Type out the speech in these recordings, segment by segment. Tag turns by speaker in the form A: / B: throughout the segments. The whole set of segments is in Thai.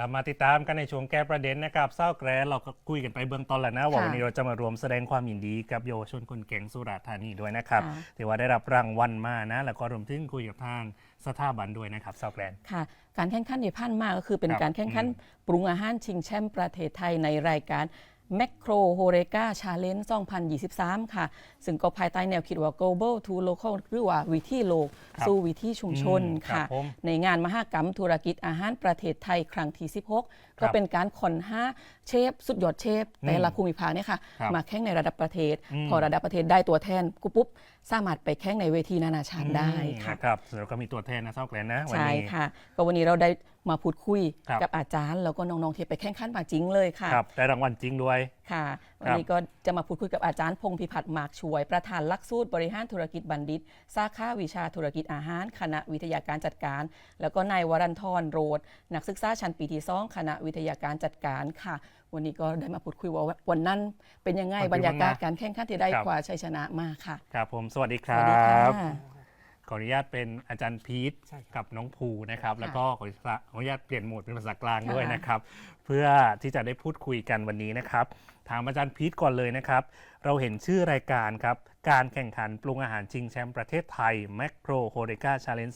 A: กลับมาติดตามกันในช่วงแก้ประเด็นนะครับเศร้าแกรนเราก็คุยกันไปเบื้องต้นแล้วนะว่า
B: ค่ะ
A: วันนี้เราจะมารวมแสดงความยินดีกับเยาวชนคนเก่งสุราษฎร์ธานีด้วยนะครับ
B: ค่ะ
A: ถือว่าได้รับรางวัลมานะ แล้วก็รวมถึงคุยกับทางสถาบันด้วยนะครับเศร้าแกรน
B: ค่ะ การแข่งขันที่ผ่านมาก็คือเป็น
A: ครับ
B: การแข่งขัน
A: อืม
B: ปรุงอาหารชิงแชมป์ประเทศไทยในรายการ m a c r o h o r e c a Challenge 2023 ค่ะ ซึ่งก็ภายใต้แนวคิดว่า global to local หรือว่าวิธีโลก
A: ครับ
B: สู่วิธีชุมชน
A: อืมครับ
B: ค่ะ
A: ผม
B: ในงานมหกรรมธุรกิจอาหารประเทศไทยครั้งที่ 16 ก็เป็นการขนห้าเชฟสุดยอดเชฟแต่ละภูมิภาคเนี่ยค่ะ
A: ครับ
B: มาแข่งในระดับประเทศ
A: อืม
B: พอระดับประเทศได้ตัวแทนกูปุ๊บสามารถไปแข่งในเวทีนานาชาติได้
A: อืม
B: ค่ะ
A: นะครับแล้วก็มีตัวแทนนะเศร้าแกรนนะวัน
B: ใช่
A: นี้
B: ค่ะก็วันนี้เราได้มาพูดคุย
A: ครับ
B: กับอาจารย์ แล้วก็น้องๆที่ไปแข่งขันมาจริงเลยค่ะ
A: ครับได้รางวัลจริงด้วย
B: ค่ะ วันนี้ก็จะมาพูดคุยกับอาจารย์พงพิพัฒน์หมากช่วย ประธานหลักสูตรบริหารธุรกิจบัณฑิต สาขาวิชาธุรกิจอาหาร คณะวิทยาการจัดการ แล้วก็นายวรันทรโรดนักศึกษาชั้นปีที่สองคณะวิทยาการจัดการค่ะ วันนี้ก็ได้มาพูดคุยว่าวันนั้นเป็นยังไง
A: วันที่
B: บรรยากาศ
A: วันนั้น
B: การแข่งขันที่ได้
A: ครับ
B: คว้าชัยชนะมาค่ะ
A: ครับผม สวัสดีค
B: ส
A: รั
B: วัสดีค่ะ
A: บ ขออนุญาตเป็นอาจารย์พีท
C: ใช่ครับ
A: กับน้องภูนะครับ แล้วก็ขออนุญาตเปลี่ยนโหมดเป็นภาษากลาง
B: ค่ะ
A: ด้วยนะครับ เพื่อที่จะได้พูดคุยกันวันนี้นะครับ ถามอาจารย์พีทก่อนเลยนะครับ เราเห็นชื่อรายการครับ การแข่งขันปรุงอาหารชิงแชมป์ประเทศไทย m a c r o h o r e c a Challenge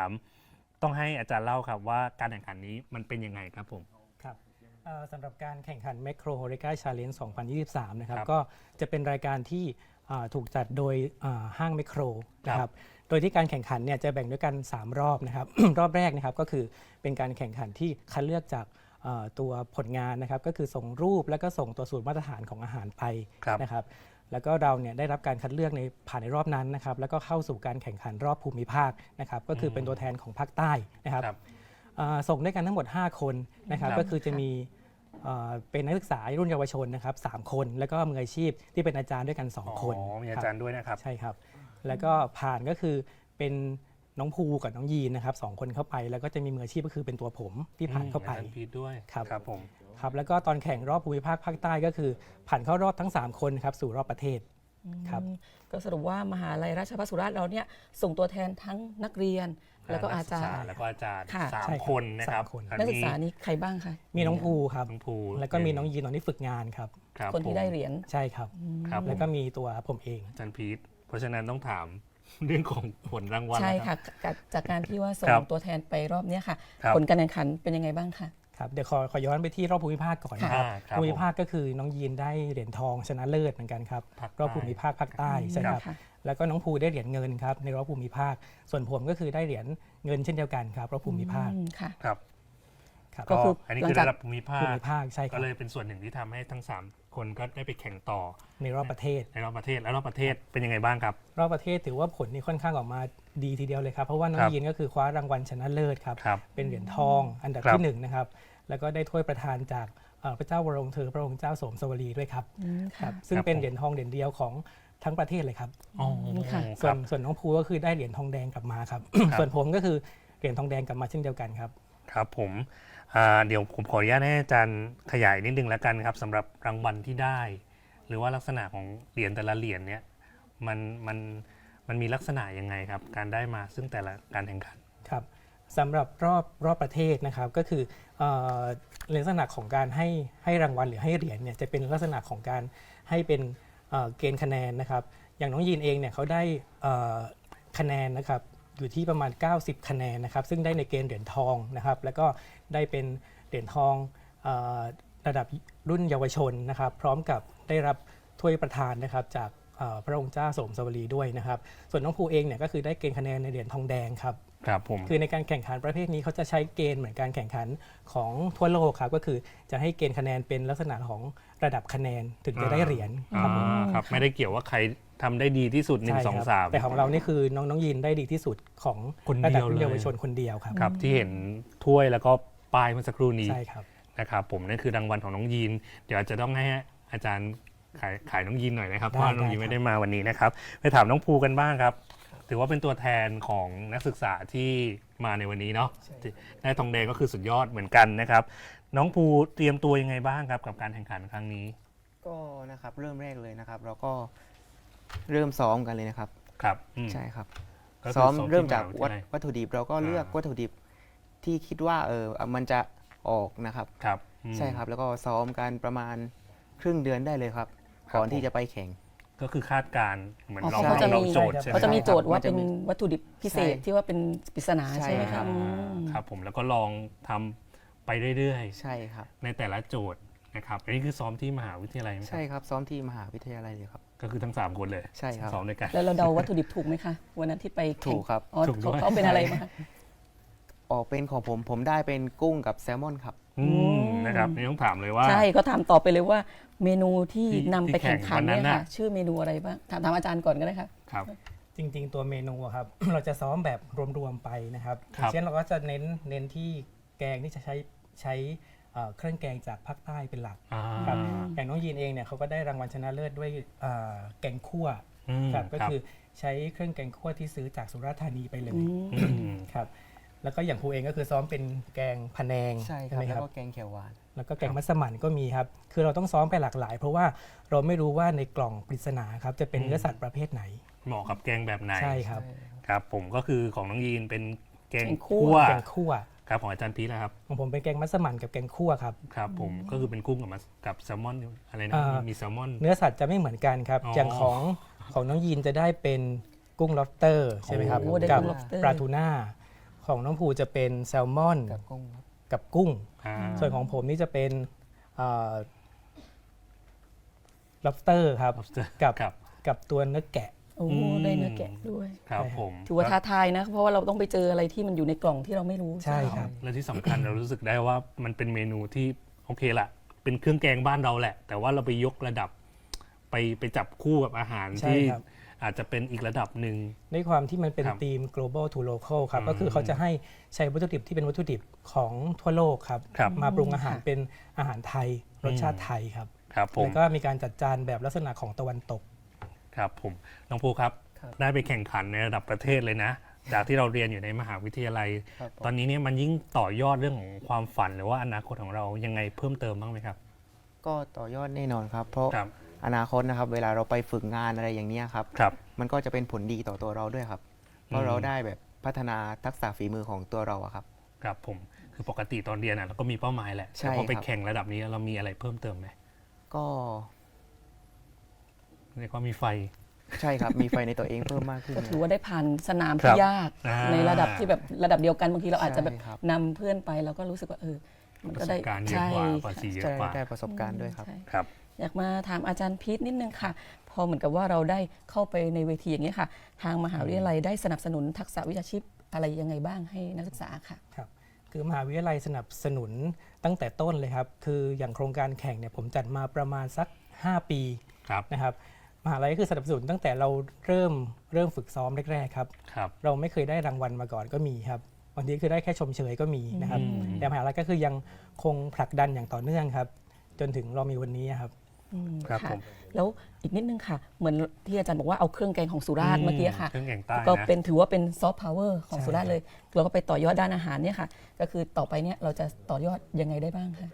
A: 2023 ต้องให้อาจารย์เล่าครับว่าการแข่งขันนี้มันเป็นยังไงครับผม
C: ครับเอ่อสำหรับการแข่งขัน m a c r o h o r e c a Challenge 2023 นะครับ
A: ครับ
C: ก็จะเป็นรายการที่อ่าถูกจัดโดยอ่าห้าง m a c r o นะ
A: ค
C: ค
A: รั
C: รับบ โดยที่การแข่งขันเนี่ยจะแบ่งด้วยกัน 3 รอบนะครับ รอบแรกนะครับก็คือเป็นการแข่งขันที่คัดเลือกจากเอ่อตัวผลงานนะครับก็คือส่งรูปแล้วก็ส่งตัวสูตรมาตรฐานของอาหารไป
A: ครับ
C: นะครับแล้วก็เราเนี่ยได้รับการคัดเลือกในผ่านในรอบนั้นนะครับแล้วก็เข้าสู่การแข่งขันรอบภูมิภาคนะครับก็คือเป็นตัวแทนของภาคใต้นะครับ
A: ครับ
C: เอ่อส่งด้วยกันทั้งหมด 5 คนนะครับ
A: ครับ
C: ก็คือจะมีเอ่อเป็นนักศึกษารุ่นเยาวชนนะครับสามคน แล้วก็มืออาชีพที่เป็นอาจารย์ด้วยกัน 2 คน
A: อ๋อมีอา
C: ครับ
A: จารย์ด้วยนะครับ
C: ใช่ครับ แล้วก็ผ่านก็คือเป็นน้องภูกับน้องยีนนะครับสองคนเข้าไป แล้วก็จะมีมืออาชีพก็คือเป็นตัวผมที่ผ่านเข้าไป
A: อจรย์พีทด้วย
C: ครับ
A: ครับผม
C: ครับแล้วก็ตอนแข่งรอบภูมิภาคภาคใต้ก็คือ ผ่านเข้ารอบทั้ง 3 คนครับสู่รอบประเทศ ครับ
B: อืมก็สรุปว่ามหาลัยราชภัฏสุราษฎร์เราเนี่ยส่งตัวแทนทั้งนักเรียนแล้วก็อาจารย์
A: แล้วก็อาจารย์
B: ค่ะ
A: สาม
C: ใช่ครับ
A: คนนะครับ
C: สามคน
A: อั
B: นักศึกษานี้ใครบ้างคะ
C: มีน้องภูครับ
A: น้องภู
C: แล้วก็มีน้องยีนตอนที่ฝึกงานครับ
A: รับ
B: คนที่
A: ผม
B: ได้เหรียญ
C: ใช่ครับ
A: ครับผม
C: แล้วก็มีตัวผมเอง
A: อาจารย์พีท เพราะฉะนั้นต้องถามเรื่องของผลรางวัล
B: ใช่
A: นรับ
B: ค่ะจากจากการที่ว่าส่
A: ค
B: ง
A: รับ
B: ตัวแทนไปรอบเนี้ยค่ะ
A: ครับ
B: ผลการแข่งขันเป็นยังไงบ้างคะ
C: ครับเดี๋ยวขอขอย้อนไปที่รอบภูมิภาคก่อนนะครับ
A: อ่าครับ
C: ภูมิภาคก็คือน้องยีนได้เหรียญทองชนะเลิศเหมือนกันครับ
A: ภาคใต้
C: รอบภูมิภาคภาคใต้ใช่ครับ
B: ค่ะ
C: แล้วก็น้องภูได้เหรียญเงินครับในรอบภูมิภาค ส่วนผมก็คือได้เหรียญเงินเช่นเดียวกันครับรอบภูมิภาค
B: อืมค่ะ
A: ครับ
C: ครับ
B: ก็คือ
A: อันนี้
B: หลั
A: คื
B: ง
A: อ
B: จาก
A: ระดับภูมิภา
C: ภู
A: ค
C: มิภาคใช่ค
A: ก็
C: รับ
A: เลยเป็นส่วนหนึ่งที่ทำให้ทั้ง3 คนก็ได้ไปแข่งต่อ
C: ในรอบประเทศ
A: ในรอบประเทศ แล้วรอบประเทศเป็นยังไงบ้างครับ
C: รอบประเทศถือว่าผลนี่ค่อนข้างออกมาดีทีเดียวเลยครับ เพราะว่าน้อ
A: ค
C: ง
A: รับ
C: ยีนก็คือคว้ารางวัลชนะเลิศครับ
A: ครับ
C: เป็นเหรียญทองอันดับ
A: ครับ
C: ที่หนึ่งนะครับ แล้วก็ได้ถ้วยประธานจากเอ่อพระเจ้าวรวงศ์เธอพระองค์เจ้าโสมสวรีด้วยครับ
B: อืม
C: ครั
B: ค่ะ
C: บซึ่ง
A: ครับ
C: เป็น
A: ผม
C: เหรียญทองเหรียญเดียวของทั้งประเทศเลยครับ
A: อ๋อ
B: ค่ะ
A: ค
C: ส่ว
A: รั
C: น
A: บ
C: ส่วนน้องภูก็คือได้เหรียญทองแดงกลับมาครับ
A: ครับ
C: ส่วนผมก็คือเหรียญทองแดงกลับมาเช่นเดียวกันครับ
A: ครับผมอ่า เดี๋ยวผมขออนุญาตให้อาจารย์ขยายนิดนึงแล้วกันครับสำหรับรางวัลที่ได้ หรือว่าลักษณะของเหรียญแต่ละเหรียญเนี้ยมันมันมันมีลักษณะยังไงครับ การได้มาซึ่งแต่ละการแข่งขัน
C: ครับสำหรับรอบรอบประเทศนะครับก็คืออลักษณะของการให้ให้รางวัลหรือให้เหรียญเนี่ยจะเป็นลักษณะของการให้เป็นเกณฑ์คะแนนนะครับ อย่างน้องยีนเองเนี่ยเขาได้คะแนนนะครับ อยู่ที่ประมาณ 90 คะแนนนะครับ ซึ่งได้ในเกณฑ์เหรียญทองนะครับ แล้วก็ได้เป็นเหรียญทองอระดับรุ่นเยาวชนนะครับ พร้อมกับได้รับถ้วยประธานนะครับจาก พระองค์เจ้าโสมสวรีด้วยนะครับ ส่วนน้องภูเองเนี่ยก็คือได้เกณฑ์คะแนนในเหรียญทองแดงครับ
A: ครับผม
C: คือในการแข่งขันประเภทนี้เขาจะใช้เกณฑ์เหมือนการแข่งขันของทั่วโลกครับก็คือจะให้เกณฑ์คะแนนเป็นลักษณะของระดับคะแนนถึงจะได้เหรียญครับผม
A: อ่าครับไม่ได้เกี่ยวว่าใครทำได้ดีที่สุดหนึ่ง
C: ใช่
A: สอง
C: ครับ
A: สาม
C: แต่ของเรานี่คือน้องน้องยินได้ดีที่สุดของ
A: คน
C: ระ
A: เดี
C: ดั
A: ยว
C: รุ่น
A: เลย
C: เยาวชนคนเดียวครับ
A: ครับ ที่เห็นถ้วยแล้วก็ป้ายเมื่อสักครู่นี้
C: ใช่ครับ
A: นะครับผมนั่นคือรางวัลของน้องยีน เดี๋ยวอาจจะต้องให้อาจารย์ ขายขายน้องยีนหน่อยนะครับเพ
C: ได้
A: ราะว่าน้องยีน
C: ได้
A: ไม่ได้มาวันนี้นะครับ ไปถามน้องภูกันบ้างครับ ถือว่าเป็นตัวแทนของนักศึกษาที่มาในวันนี้เนาะที่ได้ทองแดงก็คือสุดยอดเหมือนกันนะครับ น้องภูเตรียมตัวยังไงบ้างครับ กับการแข่งขันครั้งนี้
D: ก็นะครับเริ่มแรกเลยนะครับ เราก็เริ่มซ้อมกันเลยนะครับ
A: ครับอืม
D: ใช่ครับ
A: ก็คือ
D: ซ้อม
A: ที่
D: เริ่มจาก
A: ห
D: วัต
A: วิทยลัย
D: วัตถุดิบเราก็เลือก
A: อ่า
D: วัตถุดิบที่คิดว่าเออมันจะออกนะครับ
A: ครับอืม
D: ใช่ครับแล้วก็ซ้อมกันประมาณครึ่งเดือนได้เลยครับ
A: ครับ
D: ก่อน
A: ผม
D: ที่จะไปแข่ง
A: ก็คือคาดการณ์เหมือน
B: อ๋อ
A: เรา
B: เขาจะมี
A: เราโจทย์ใช่ไหม
B: เขาจะมี
A: ครับ
B: โจทย์ว่า
D: มันจะ
B: เป็น
D: มี
B: วัตถุดิบพิเศษ
D: ใช่
B: ที่ว่าเป็นปริศนา
D: ใช่
B: ใช่ไหมครับ
A: อ่า
B: อืม
A: ครับผมแล้วก็ลองทำไปเรื่อย
D: ใช่ครับ
A: ๆ ในแต่ละโจทย์นะครับอันนี้คือซ้อมที่มหาวิทยาลัยไหมค
D: ใช่
A: รับ
D: ครับซ้อมที่มหาวิทยาลัยเลยครับ
A: ก็คือทั้งสามคนเลย
D: ใช่ครับ
A: ซ้อมด้วยกัน
B: แล้วเราเดาวัตถุดิบถูกไหมคะวันนั้นที่ไปแข่ง
D: ถูกครับ
B: อ๋อ
A: ถูกด้
B: เขา
A: วย
B: เขาเป็นอะไรมาคะ
D: ออกเป็นของผมผมได้เป็นกุ้งกับแซลมอนครับ
A: อืมนะครับนี่ต้องถามเลยว่า
B: ใช่ก็ถามต่อไปเลยว่า เมนูที่
A: ที่
B: นำไป
A: ที่แข่
B: แข่
A: ง
B: งขัน
A: วันนั้
B: เนี่ย
A: น
B: ค่ะ
A: น่ะ
B: ชื่อเมนูอะไรบ้างถามถามอาจารย์ก่อนก็ได้ค่ะ
A: ครับ
C: จริง ๆ ตัวเมนูอะครับ เราจะซ้อมแบบรวม ๆ ไปนะครับอ
A: ครั
C: ย่า
A: บ
C: งเช่นเราก็จะเน้นเน้นที่แกงที่จะใช้ใช้เอ่อเครื่องแกงจากภาคใต้เป็นหลัก
A: อ่า
C: ครับอย่างน้องยีนเองเนี่ยเขาก็ได้รางวัลชนะเลิศด้วยเอ่อแกงคั่ว
A: ม
C: ครับก็คือใช้เครื่องแกงคั่วที่ซื้อจากสุราษฎร์ธานีไปเลย
A: ม
C: ครับ แล้วก็อย่างครูเองก็คือซ้อมเป็นแกงพะแนง
D: ใช่ครับ
C: ไหม
D: แล้ว
C: ครับ
D: ก็แกงเขียวหวาน
C: แล้วก็แกงมัสมั่นก็มีครับ คือเราต้องซ้อมไปหลากหลาย เพราะว่าเราไม่รู้ว่าในกล่องปริศนาครับจะเป็น
A: อืม
C: เนื้อสัตว์ประเภทไหน
A: เหมาะกับแกงแบบไหน
C: ใช่ครับ
A: ครับ ผมก็คือของน้องยีนเป็นแกง
B: แกงคั่
A: คั่
B: ว
A: ว
C: แกงคั่ว
A: ครับของอาจารย์พีชนะครับ
C: ของผมเป็นแกงมัสมั่นกับแกงคั่วครับ
A: ครับผมก็คือเป็นกุ้งกับมัสกับแซลมอนอะไรนะ
C: อ่ามี
A: มีแซลมอน
C: เนื้อสัตว์จะไม่เหมือนกันครับ
A: อ๋อ
C: อ
A: อย่าง
C: ของของน้องยีนจะได้เป็นกุ้งล็อบสเตอร์ใช่ไหมครับ
B: โอ้ได้
C: กั
B: กุ้ง lobster
C: ปลาทูน่า ของน้องภูจะเป็นแซลมอน
D: กับกุ้งครับ
C: กับกุ้ง
A: อ่า
C: ส่วนของผมนี่จะเป็นล็อบสเตอร์ครับ
A: lobster
C: กับ
A: ครับ
C: กับตัวเนื้อแกะ
B: โอ้
A: อืม
B: ได้เนื้อแกะด้วย
A: ครับ
C: ใช่ครับ
A: ผม
B: ถือว่าท้าทายนะ เพราะว่าเราต้องไปเจออะไรที่มันอยู่ในกล่องที่เราไม่รู้
C: ใช่ครับ
A: และที่สำคัญ เรารู้สึกได้ว่ามันเป็นเมนูที่โอเคละเป็นเครื่องแกงบ้านเราแหละ แต่ว่าเราไปยกระดับ ไปไปจับคู่กับอาหาร
C: ใช่
A: ที่
C: ครับ
A: อาจจะเป็นอีกระดับหนึ่ง
C: ด้วยความที่มันเป็น
A: ครับ
C: ธีม global to local ครับ
A: อืม
C: ก็คือเขาจะให้ใช้วัตถุดิบที่เป็นวัตถุดิบของทั่วโลกครับ
A: ครับ
C: มาปรุงอาหาร
B: ค่ะ
C: เป็นอาหารไทย รสชาติไทยครับ
A: ครับผม
C: แล้วก็มีการจัดจานแบบลักษณะของตะวันตก
A: ครับผมน้องภูครับ
D: ครับ
A: ได้ไปแข่งขันในระดับประเทศเลยนะ จากที่เราเรียนอยู่ในมหาวิทยาลัย
D: ครับผม
A: ตอนนี้เนี่ยมันยิ่งต่อยอดเรื่องของความฝันหรือว่าอนาคตของเรายังไงเพิ่มเติมบ้างไหมครับ
D: ก็ต่อยอดแน่นอนครับ เพราะ
A: ครับ
D: อนาคตนะครับ เวลาเราไปฝึกงานอะไรอย่างเนี้ยครับ
A: ครับ
D: มันก็จะเป็นผลดีต่อตัวเราด้วยครับ เพ
A: อื
D: ราะ
A: ม
D: เราได้แบบพัฒนาทักษะฝีมือของตัวเราอะครับ
A: ครับผม คือปกติตอนเรียนอะเราก็มีเป้าหมายแหละ
D: ใช่
A: แต่พอไป
D: ครับ
A: แข่งระดับนี้เรามีอะไรเพิ่มเติมไหม
D: ก็
A: เรียกว่ามีไฟ
D: ใช่ครับ มีไฟในตัวเองเพิ่มมากขึ้น
B: ก็ถือว่าได้ผ่านสนาม
A: ครั
B: ที่
A: บ
B: ยาก
A: อ่า
B: ในระดับที่แบบระดับเดียวกันบางทีเราอาจจะแบบ
D: ใช่ครับ
B: นำเพื่อนไปเราก็รู้สึกว่าเออมัน
A: ป
B: ก็
A: ระส
B: ได้
A: บการณ์เยอะ
B: ใช่
A: กว่า
B: ค่ะ
A: ภาษีเยอะ
D: ใช่
A: กว่า
D: ได้ประสบการณ์ด้วยครับ
B: ใช่
A: ครับ
B: อยากมาถามอาจารย์พีทนิดนึงค่ะ พอเหมือนกับว่าเราได้เข้าไปในเวทีอย่างนี้ยค่ะ ทางมหาวิทยาลัยได้สนับสนุนทักษะวิชาชีพอะไรยังไงบ้างให้นักศึกษาค่ะ
C: คือมหาวิทยาลัยสนับสนุนตั้งแต่ต้นเลยครับ คืออย่างโครงการแข่งเนี่ยผมจัดมาประมาณสัก 5 ปี
A: ครับ
C: นะครับมหาลัยก็คือสนับสนุนตั้งแต่เราเริ่มเริ่มฝึกซ้อมแรกๆครับ
A: ครับ
C: เราไม่เคยได้รางวัลมาก่อนก็มีครับบางทีคือได้แค่ชมเชยก็มีนะครับ
A: อืม
C: แต่มหาลัยก็คือยังคงผลักดันอย่างต่อเนื่องครับ จนถึงเรามีวันนี้ครับ
B: อืม
A: ครับ
B: ค่ะ
A: ผม
B: แล้วอีกนิดนึงค่ะ เหมือนที่อาจารย์บอกว่าเอาเครื่องแกงของสุราษฎร์เมื่อกี้ค่ะ
A: เครื่องแกงใต้
B: ก็
A: นะ
B: เป็นถือว่าเป็นซอฟต์พาวเวอร์ของ
C: ใช่
B: สุราษฎร์เลย เราก็ไปต่อยอดด้านอาหารเนี่ยค่ะ ก็คือต่อไปเนี่ยเราจะต่อยอดยังไงได้บ้างคะ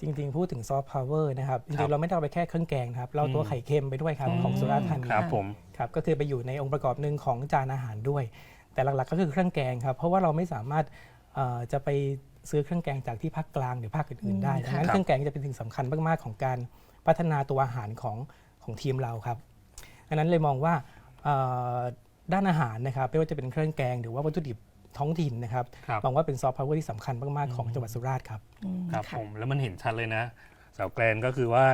C: จริงๆ พูดถึงซอฟต์พาวเวอร์นะครับ จ
A: ครั
C: ริ
A: บ
C: งๆ เราไม่ได้เอาไปแค่เครื่องแกงนะครับ เราเอาตัว
A: อืม
C: ไข่เค็มไปด้วยครับ
B: อืม
C: ของสุราษฎร์ธานี
A: ครับผม
C: ครับก็คือไปอยู่ในองค์ประกอบหนึ่งของจานอาหารด้วย แต่หลักๆก็คือเครื่องแกงครับเพราะว่าเราไม่สามารถเอ่อจะไปซื้อเครื่องแกงจากที่ภาคกลางหรือภาคอื่นๆได้
B: อืม
C: ดังนั้น
A: ครับ
C: เครื่องแกงจะเป็นสิ่งสำคัญมากๆของการ พัฒนาตัวอาหารของของทีมเราครับดังนั้นเลยมองว่าเอ่อด้านอาหารนะครับไม่ว่าจะเป็นเครื่องแกงหรือว่าวัตถุดิบท้องถิ่นนะครับ
A: ครับ
C: มองว่าเป็นซอฟต์พาวเวอร์ที่สำคัญมาก ๆ ของจังหวัดสุราษฎร์ครับ
B: อืม
A: ครับ
B: ค่ะ
A: ผมแล้วมันเห็นชัดเลยนะสาวแกลนก็คือว่า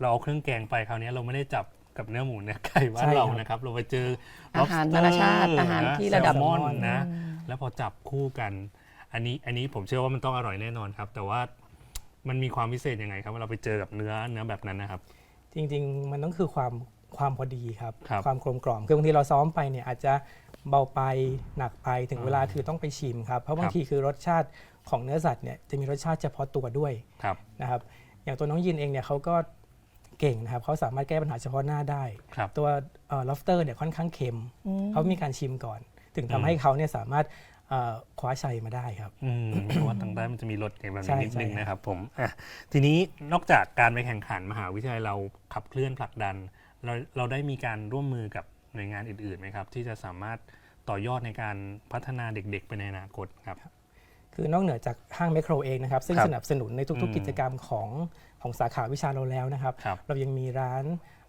A: เราเอาเครื่องแกงไปคราวนี้เราไม่ได้จับกับเนื้อหมูเนื้อไก่บ้าน
C: ใช่
A: เรา
C: ครับ
A: นะครับ เราไปเจอ
B: อาหารนานาชาติอาหารที่ระดับ
A: แซลมอน
C: อืม
A: นะ แล้วพอจับคู่กัน อันนี้อันนี้ผมเชื่อว่ามันต้องอร่อยแน่นอนครับ แต่ว่า มันมีความพิเศษยังไงครับเวลาเราไปเจอกับเนื้อเนื้อแบบนั้นนะครับ
C: จริง ๆ มันต้องคือความความพอดีครับ
A: ครับ
C: ความกลมกล่อมคือบางทีเราซ้อมไปเนี่ยอาจจะเบาไปหนักไปถึง
A: อ่า
C: เวลาคือต้องไปชิมครับ เพราะบา
A: ค
C: ง
A: รับ
C: ทีคือรสชาติของเนื้อสัตว์เนี่ยจะมีรสชาติเฉพาะตัวด้วย
A: ครับ
C: นะครับ อย่างตัวน้องยินเองเนี่ยเขาก็เก่งนะครับเขาสามารถแก้ปัญหาเฉพาะหน้าได้
A: ครับ
C: ตัวเอ่อ lobster เนี่ยค่อนข้างเค็ม
B: อืม
C: เขามีการชิมก่อน ถึง
A: อื
C: ทำ
A: ม
C: ให้เขาเนี่ยสามารถเอ่อ คว้าชัยมาได้ครับ
A: อืมเพราะว่าทางใต้มันจะมีรสอย่างแบบ
C: ใช่
A: นี้นิดนึง
C: ใช่
A: นะครับผมอะทีนี้นอกจากการไปแข่งขันมหาวิทยาลัยเราขับเคลื่อนผลักดัน เราเราได้มีการร่วมมือกับหน่วยงานอื่นๆไหมครับ ที่จะสามารถต่อยอดในการพัฒนาเด็กๆ ไปในอนาคตครับ
C: คือนอกเหนือจากห้างแมคโครเองนะครับ ซึ่ง
A: ครับ
C: สนับสนุนในทุก
A: อืม
C: ๆกิจกรรมของของสาขาวิชาเราแล้วนะครับ
A: ครับ
C: เรายังมีร้าน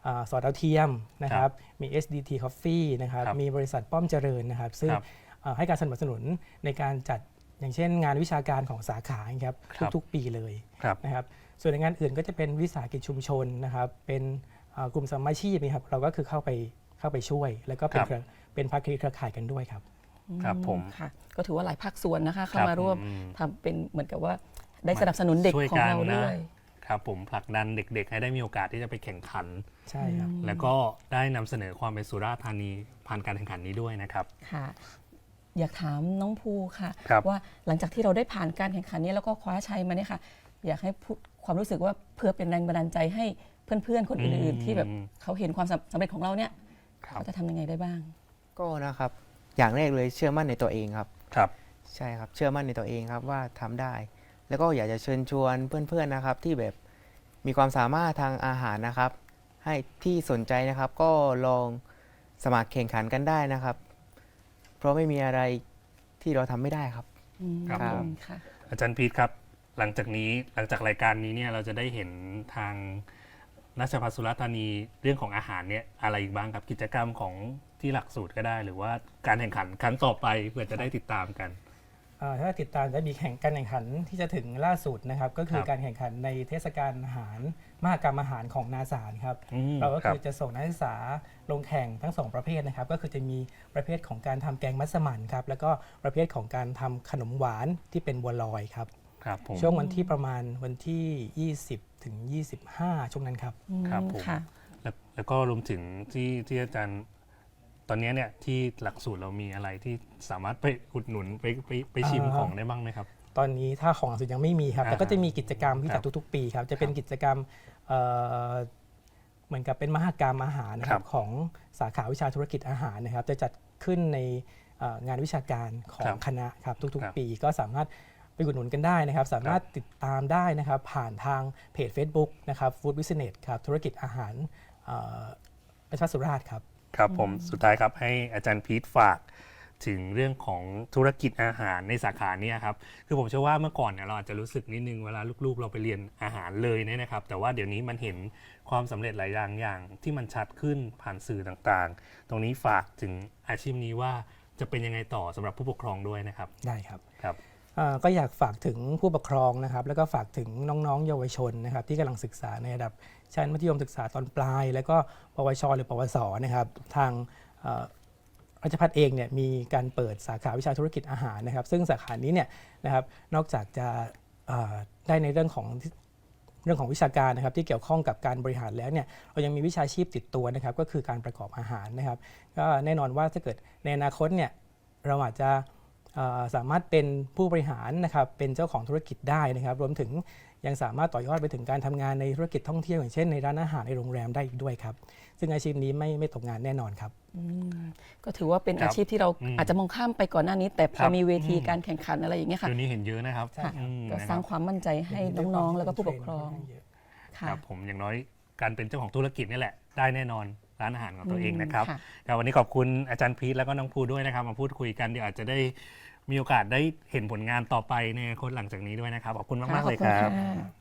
C: อ่าสอดดาวเทียมนะครับ มี SDT Coffee นะครับ
A: ครับ
C: มีบริษัทป้อมเจริญนะครับ ซึ่ง
A: ครับ
C: เอ่อ ให้การสนับสนุนในการจัดอย่างเช่นงานวิชาการของสาขาครับ
A: ครับ
C: ทุกๆปีเลย
A: ครับ
C: นะครับส่วนในงานอื่นก็จะเป็นวิสาหกิจชุมชนนะครับเป็นเอ่อกลุ่มสมมาชีพนะครับเราก็คือเข้าไปเข้าไปช่วย แล้วก็เป็น
A: ครับ
C: เครือเป็นภาคีเครือข่ายกันด้วยครับ
A: ครับผม
B: ค่ะก็ถือว่าหลายภาคส่วนนะคะเข้า
A: ครับ
B: มาร่วม
A: อืม
B: ทำเป็นเหมือนกับว่าได้สนับสนุนเด็ก
A: ช่วย
B: ของ
A: กัน
B: เรา
A: นะ
B: ด้วย
A: ครับผมผลักดันเด็กๆ ให้ได้มีโอกาสที่จะไปแข่งขัน
C: ใช่ครับ
A: แล้วก็ได้นำเสนอความเป็นสุราษฎร์ธานีผ่านการแข่งขันนี้ด้วยนะครับ
B: ค่ะ อยากถามน้องภูค่ะ
A: ครับ
B: ว่าหลังจากที่เราได้ผ่านการแข่งขันนี้แล้วก็คว้าชัยมาเนี่ยค่ะ อยากให้พูดความรู้สึกว่าเพื่อเป็นแรงบันดาลใจให้เพื่อนๆคนอื่นๆ ที่แบบเขาเห็นความสำเร็จของเราเนี่ย
A: ครับ
B: เขาจะทำยังไงได้บ้าง
D: ก็นะครับ อย่างแรกเลยเชื่อมั่นในตัวเองครับ
A: ครับ
D: ใช่ครับ เชื่อมั่นในตัวเองครับว่าทำได้ แล้วก็อยากจะเชิญชวนเพื่อนๆนะครับ ที่แบบมีความสามารถทางอาหารนะครับ ให้ที่สนใจนะครับ ก็ลองสมัครแข่งขันกันได้นะครับ เพราะไม่มีอะไรที่เราทำไม่ได้ครับ
B: อืม
A: ครับผม
B: ค่ะ
A: อาจารย์พีทครับ หลังจากนี้หลังจากรายการนี้เนี่ยเราจะได้เห็นทางราชภัฏสุราษฎร์ธานีเรื่องของอาหารเนี่ยอะไรอีกบ้างครับกิจกรรมของที่หลักสูตรก็ได้ หรือว่าการแข่งขันครั้งต่อไปเพื่อจะได้ติดตามกัน
C: อ่า ถ้าติดตามจะมีแข่งการแข่งขันที่จะถึงล่าสุดนะครับ ก็คื
A: ค
C: อ
A: รับ
C: การแข่งขันในเทศกาลอาหารมหกรรมอาหารของนาสารครับ
A: อืม
C: เราก็
A: ครั
C: คื
A: บ
C: อจะส่งนักศึกษาลงแข่งทั้งสองประเภทนะครับ ก็คือจะมีประเภทของการทำแกงมัสมั่นครับแล้วก็ประเภทของการทำขนมหวานที่เป็นบัวลอยครับ
A: ครับผม
C: ช่วงวันที่ประมาณวันที่ 20 ถึง 25 ช่วงนั้นครับ
A: ครับผม
B: ค่ะ
A: แล้วแล้วก็รวมถึงที่ที่อาจารย์ ตอนนี้เนี่ยที่หลักสูตรเรามีอะไรที่สามารถไปอุดหนุนไปไปไปชิม
C: อ่า
A: ของได้บ้างไหมครับ
C: ตอนนี้ถ้าของหลักสูตรยังไม่มีครับ
A: อ่า
C: แต่ก็จะมีกิจกรรมที่
A: ครั
C: จั
A: บ
C: ดทุกๆ ปีครับ จะเป็นกิจกรรมเอ่อเหมือนกับเป็นมหกรรมอาหารนะค
A: ครั
C: รับบของสาขาวิชาธุรกิจอาหารนะครับ จะจัดขึ้นในเอ่องานวิชาการขอ
A: ครั
C: ง
A: บ
C: คณะครับทุก
A: ครับ
C: ๆปีก็สามารถไปอุดหนุนกันได้นะครับ สามารถติดตามได้นะครับ ผ่านทางเพจ Facebook นะครับฟู้ดบิสเนสครับธุรกิจอาหารเอ่อราชภัฏสุราษฎร์ครับ
A: ครับผมสุดท้ายครับให้อาจารย์พีทฝากถึงเรื่องของธุรกิจอาหารในสาขาเนี่ยครับคือผมเชื่อว่าเมื่อก่อนเนี่ยเราอาจจะรู้สึกนิดนึงเวลาลูกๆ เราไปเรียนอาหารเลยเนี่ยนะครับ แต่ว่าเดี๋ยวนี้มันเห็นความสำเร็จหลายอย่างอย่าง ที่มันชัดขึ้นผ่านสื่อต่างๆ ตรงนี้ฝากถึงอาชีพนี้ว่าจะเป็นยังไงต่อสำหรับผู้ปกครองด้วยนะครับ
C: ได้ครับ
A: ครับ
C: อ่า ก็อยากฝากถึงผู้ปกครองนะครับ แล้วก็ฝากถึงน้องๆ เยาวชนนะครับ ที่กำลังศึกษาในระดับชั้นมัธยมศึกษาตอนปลาย แล้วก็ปวช หรือปวสนะครับ ทางราชพัฒเองเนี่ยมีการเปิดสาขาวิชาธุรกิจอาหารนะครับ ซึ่งสาขานี้เนี่ยนะครับนอกจากจะได้ในเรื่องของเรื่องของวิชาการนะครับที่เกี่ยวข้องกับการบริหารแล้วเนี่ยเรายังมีวิชาชีพติดตัวนะครับ ก็คือการประกอบอาหารนะครับ ก็แน่นอนว่าถ้าเกิดในอนาคตเนี่ยเราอาจจะ สามารถเป็นผู้บริหารนะครับเป็นเจ้าของธุรกิจได้นะครับ รวมถึงยังสามารถต่อยอดไปถึงการทำงานในธุรกิจท่องเที่ยวอย่างเช่นในร้านอาหารในโรงแรมได้อีกด้วยครับ ซึ่งอาชีพนี้ไม่ไม่ตกงานแน่นอนครับ
B: ก็ถือว่าเป็น
A: ครับ
B: อาชีพที่เรา
A: อืม
B: อาจจะมองข้ามไปก่อนหน้านี้ แต่พ
A: ครั
B: อบมีเวที
A: อืม
B: การแข่งขันอะไรอย่างเงี้ยค่ะ
A: เดี๋ยวนี้เห็นเยอะนะครับ
C: ใช่ครับ
A: อืม
B: ก็
A: นะ
B: ส
A: ค
B: ร้า
A: รั
B: ง
A: บ
B: ความมั่นใจให้น้องๆแล้วก็ผู้ปกครองค่ะ
A: ครับผมอย่างน้อยการเป็นเจ้าของธุรกิจนี่แหละได้แน่นอน ร้านอาหารของตัวเองนะครับ
B: ค่ะ
A: ครับวันนี้ขอบคุณอาจารย์พีทแล้วก็น้องภูด้วยนะครับ มาพูดคุยกันเดี๋ยวอาจจะได้มีโอกาสได้เห็นผลงานต่อไปในอนาคตหลังจากนี้ด้วยนะครับขอบคุณมากๆเลยครับ
B: ขอบคุณค่ะ